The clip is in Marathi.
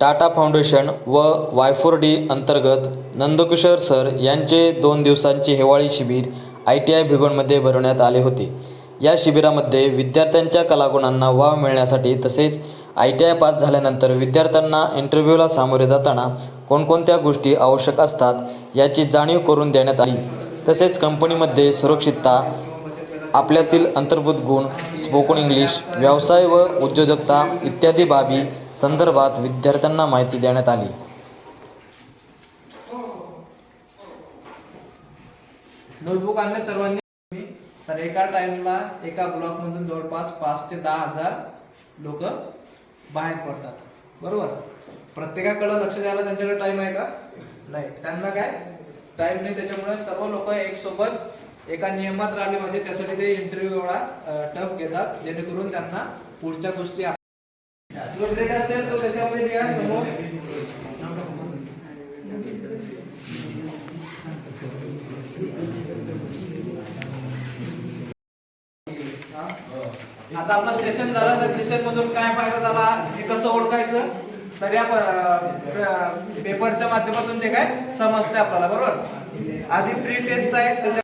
टाटा फाउंडेशन व वायफोर डी अंतर्गत नंदकिशोर सर यांचे दोन दिवसांचे हिवाळी शिबिर आय टी आय भिगोणमध्ये भरवण्यात आले होते. या शिबिरामध्ये विद्यार्थ्यांच्या कलागुणांना वाव मिळण्यासाठी तसेच आय टी आय पास झाल्यानंतर विद्यार्थ्यांना इंटरव्ह्यूला सामोरे जाताना कोणकोणत्या गोष्टी आवश्यक असतात याची जाणीव करून देण्यात आली. तसेच कंपनीमध्ये सुरक्षितता आपल्यातील अंतर्भूत गुण स्पोकन इंग्लिश व्यवसाय व उद्योजकता इत्यादी बाबी संदर्भात विद्यार्थ्यांना माहिती देण्यात आली. नोटबुक आणले सर्वांनी? तर एका टाइमला एका ब्लॉकमधून जवळपास पाच ते दहा हजार लोक बाहेर पडतात. बरोबर? प्रत्येकाकडे लक्ष द्यायला त्यांच्याकडे टाइम आहे का? नाही. त्यांना काय? टाइम नाही. त्याच्यामुळे सर्व लोक एक सोबत एका नियमात राहिले म्हणजे त्यासाठी ते इंटरव्ह्यू एवढा टफ घेतात जेणेकरून त्यांना पुढच्या गोष्टी जो ग्रेड असेल तो त्याच्यामध्ये लिहा समोर. आता आपलं सेशन झालं. तर सेशन मधून काय फायदा झाला? हे कसं ओळखायचं? तर या पेपरच्या माध्यमातून ते काय समजते आपल्याला बरोबर? आधी प्री टेस्ट आहे त्याच्या